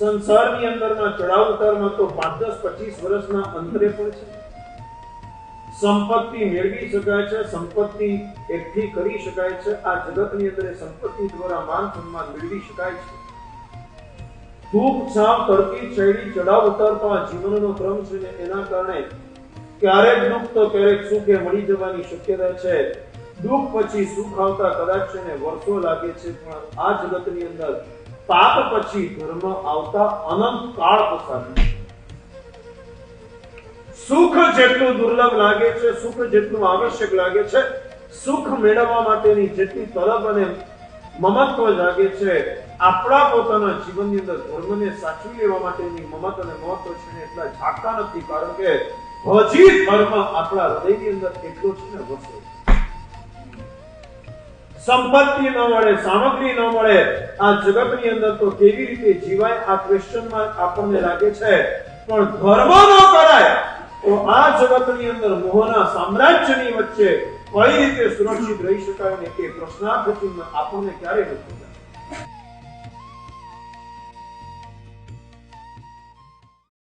સંસારની અંદરના ચડાવ ઉતારમાં તો પાંચ દસ પચીસ વર્ષના અંતરે પણ છે. સંપત્તિ મેળવી શકાય છે, સંપત્તિ એકઠી કરી શકાય છે. આ જગતની અંદર સંપત્તિ દ્વારા માન સન્માન મેળવી શકાય છે. ધૂપ છાપ તડકી શૈલી ચડાવ ઉતારતા જીવનનો ક્રમ છે ને એના કારણે ક્યારેક દુઃખ તો ક્યારેક સુખ મળી જવાની શક્યતા છે. દુઃખ પછી સુખ આવતા કદાચ છે ને વર્ષો લાગે છે, પણ આ જગતની અંદર પાપ પછી ધર્મ આવતા અનંત કાળ પસાર સુખ જેટલું દુર્લભ લાગે છે, સુખ જેટલું આવશ્યક લાગે છે, સુખ મેળવવા માટેની જેટલી તલબ અને મમત્વ જાગે છે, આપણા પોતાના જીવનની અંદર ધર્મને સાચવી લેવા માટેની મમત અને મહત્વ છે એટલા જાગતા નથી, કારણ કે હજી ધર્મ આપણા હૃદયની અંદર એટલો છે ને વસે સંપત્તિ ન મળે, સામગ્રી ન મળે, આ જગતની અંદર તો કેવી રીતે જીવાય, આ ક્વેશ્ચનમાં આપણને લાગે છે. પણ ધર્મ ન કરાય તો આ જગતની અંદર મોહના સામ્રાજ્યની વચ્ચે કઈ રીતે સુરક્ષિત રહી શકાય ને તે પ્રશ્નાર્થ ચિહ્ન આપણને ક્યારે નથી